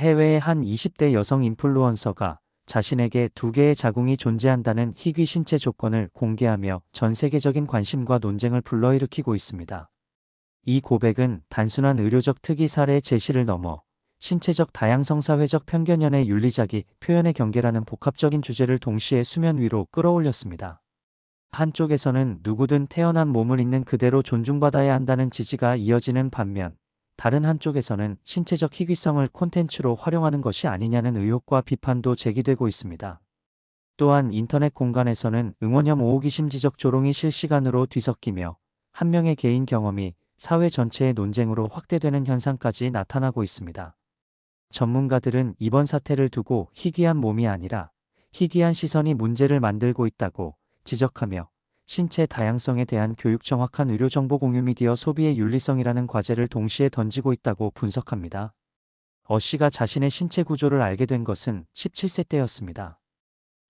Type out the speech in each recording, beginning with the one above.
해외의 한 20대 여성 인플루언서가 자신에게 두 개의 자궁이 존재한다는 희귀 신체 조건을 공개하며 전 세계적인 관심과 논쟁을 불러일으키고 있습니다. 이 고백은 단순한 의료적 특이 사례의 제시를 넘어 신체적 다양성 사회적 편견연의 윤리자기 표현의 경계라는 복합적인 주제를 동시에 수면 위로 끌어올렸습니다. 한쪽에서는 누구든 태어난 몸을 있는 그대로 존중받아야 한다는 지지가 이어지는 반면 다른 한쪽에서는 신체적 희귀성을 콘텐츠로 활용하는 것이 아니냐는 의혹과 비판도 제기되고 있습니다. 또한 인터넷 공간에서는 응원형 오호기심 지적 조롱이 실시간으로 뒤섞이며 한 명의 개인 경험이 사회 전체의 논쟁으로 확대되는 현상까지 나타나고 있습니다. 전문가들은 이번 사태를 두고 희귀한 몸이 아니라 희귀한 시선이 문제를 만들고 있다고 지적하며 신체 다양성에 대한 교육 정확한 의료 정보 공유 미디어 소비의 윤리성이라는 과제를 동시에 던지고 있다고 분석합니다. 어 씨가 자신의 신체 구조를 알게 된 것은 17세 때였습니다.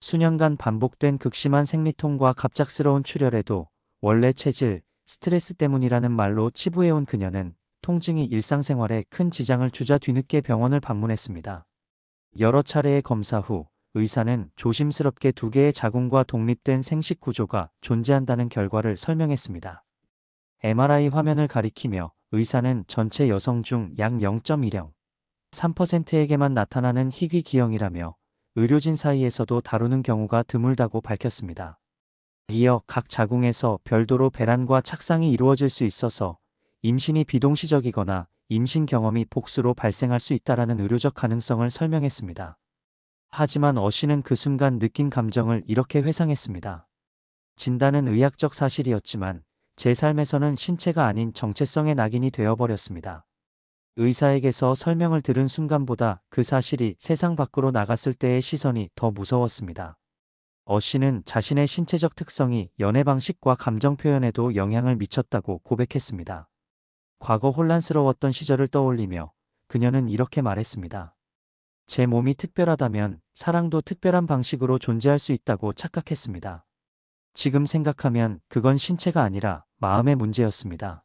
수년간 반복된 극심한 생리통과 갑작스러운 출혈에도 원래 체질, 스트레스 때문이라는 말로 치부해온 그녀는 통증이 일상생활에 큰 지장을 주자 뒤늦게 병원을 방문했습니다. 여러 차례의 검사 후 의사는 조심스럽게 두 개의 자궁과 독립된 생식 구조가 존재한다는 결과를 설명했습니다. MRI 화면을 가리키며 의사는 전체 여성 중 약 0.1형, 3%에게만 나타나는 희귀 기형이라며 의료진 사이에서도 다루는 경우가 드물다고 밝혔습니다. 이어 각 자궁에서 별도로 배란과 착상이 이루어질 수 있어서 임신이 비동시적이거나 임신 경험이 복수로 발생할 수 있다라는 의료적 가능성을 설명했습니다. 하지만 어씨는 그 순간 느낀 감정을 이렇게 회상했습니다. 진단은 의학적 사실이었지만 제 삶에서는 신체가 아닌 정체성의 낙인이 되어버렸습니다. 의사에게서 설명을 들은 순간보다 그 사실이 세상 밖으로 나갔을 때의 시선이 더 무서웠습니다. 어씨는 자신의 신체적 특성이 연애 방식과 감정 표현에도 영향을 미쳤다고 고백했습니다. 과거 혼란스러웠던 시절을 떠올리며 그녀는 이렇게 말했습니다. 제 몸이 특별하다면 사랑도 특별한 방식으로 존재할 수 있다고 착각했습니다. 지금 생각하면 그건 신체가 아니라 마음의 문제였습니다.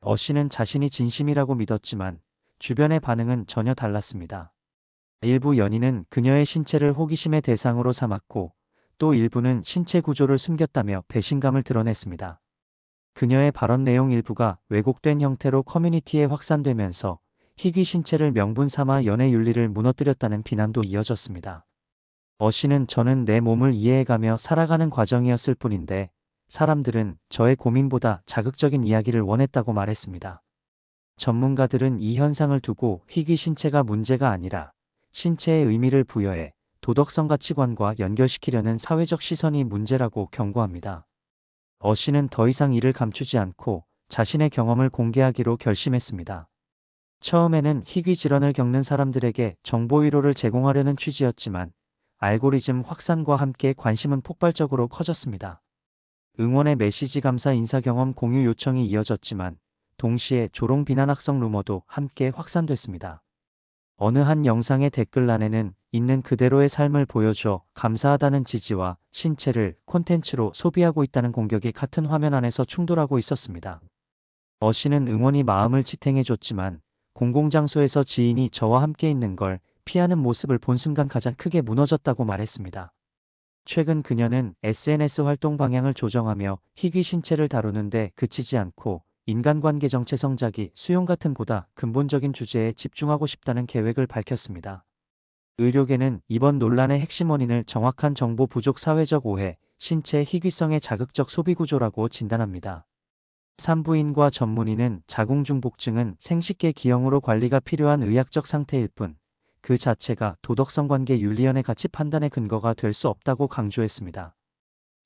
어 씨는 자신이 진심이라고 믿었지만 주변의 반응은 전혀 달랐습니다. 일부 연인은 그녀의 신체를 호기심의 대상으로 삼았고 또 일부는 신체 구조를 숨겼다며 배신감을 드러냈습니다. 그녀의 발언 내용 일부가 왜곡된 형태로 커뮤니티에 확산되면서 희귀 신체를 명분 삼아 연애 윤리를 무너뜨렸다는 비난도 이어졌습니다. 어 씨는 저는 내 몸을 이해해가며 살아가는 과정이었을 뿐인데 사람들은 저의 고민보다 자극적인 이야기를 원했다고 말했습니다. 전문가들은 이 현상을 두고 희귀 신체가 문제가 아니라 신체의 의미를 부여해 도덕성 가치관과 연결시키려는 사회적 시선이 문제라고 경고합니다. 어 씨는 더 이상 이를 감추지 않고 자신의 경험을 공개하기로 결심했습니다. 처음에는 희귀 질환을 겪는 사람들에게 정보 위로를 제공하려는 취지였지만 알고리즘 확산과 함께 관심은 폭발적으로 커졌습니다. 응원의 메시지 감사 인사 경험 공유 요청이 이어졌지만 동시에 조롱 비난 학성 루머도 함께 확산됐습니다. 어느 한 영상의 댓글란에는 있는 그대로의 삶을 보여줘 감사하다는 지지와 신체를 콘텐츠로 소비하고 있다는 공격이 같은 화면 안에서 충돌하고 있었습니다. 어 씨는 응원이 마음을 지탱해줬지만 공공장소에서 지인이 저와 함께 있는 걸 피하는 모습을 본 순간 가장 크게 무너졌다고 말했습니다. 최근 그녀는 SNS 활동 방향을 조정하며 희귀 신체를 다루는데 그치지 않고 인간관계 정체 성자기 수용 같은 보다 근본적인 주제에 집중하고 싶다는 계획을 밝혔습니다. 의료계는 이번 논란의 핵심 원인을 정확한 정보 부족 사회적 오해, 신체 희귀성의 자극적 소비 구조라고 진단합니다. 산부인과 전문의는 자궁중복증은 생식계 기형으로 관리가 필요한 의학적 상태일 뿐 그 자체가 도덕성 관계 윤리연의 가치 판단의 근거가 될 수 없다고 강조했습니다.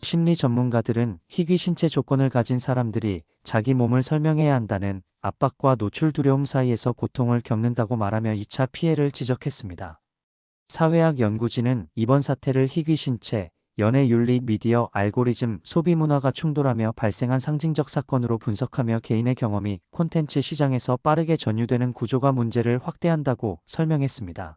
심리 전문가들은 희귀 신체 조건을 가진 사람들이 자기 몸을 설명해야 한다는 압박과 노출 두려움 사이에서 고통을 겪는다고 말하며 2차 피해를 지적했습니다. 사회학 연구진은 이번 사태를 희귀 신체, 연애 윤리, 미디어, 알고리즘, 소비 문화가 충돌하며 발생한 상징적 사건으로 분석하며 개인의 경험이 콘텐츠 시장에서 빠르게 전유되는 구조가 문제를 확대한다고 설명했습니다.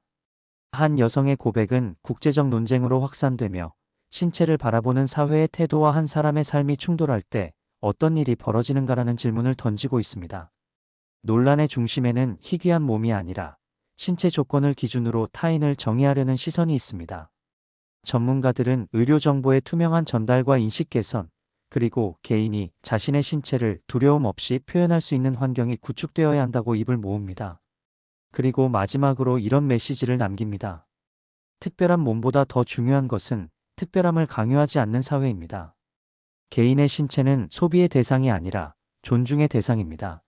한 여성의 고백은 국제적 논쟁으로 확산되며 신체를 바라보는 사회의 태도와 한 사람의 삶이 충돌할 때 어떤 일이 벌어지는가라는 질문을 던지고 있습니다. 논란의 중심에는 희귀한 몸이 아니라 신체 조건을 기준으로 타인을 정의하려는 시선이 있습니다. 전문가들은 의료 정보의 투명한 전달과 인식 개선, 그리고 개인이 자신의 신체를 두려움 없이 표현할 수 있는 환경이 구축되어야 한다고 입을 모읍니다. 그리고 마지막으로 이런 메시지를 남깁니다. 특별한 몸보다 더 중요한 것은 특별함을 강요하지 않는 사회입니다. 개인의 신체는 소비의 대상이 아니라 존중의 대상입니다.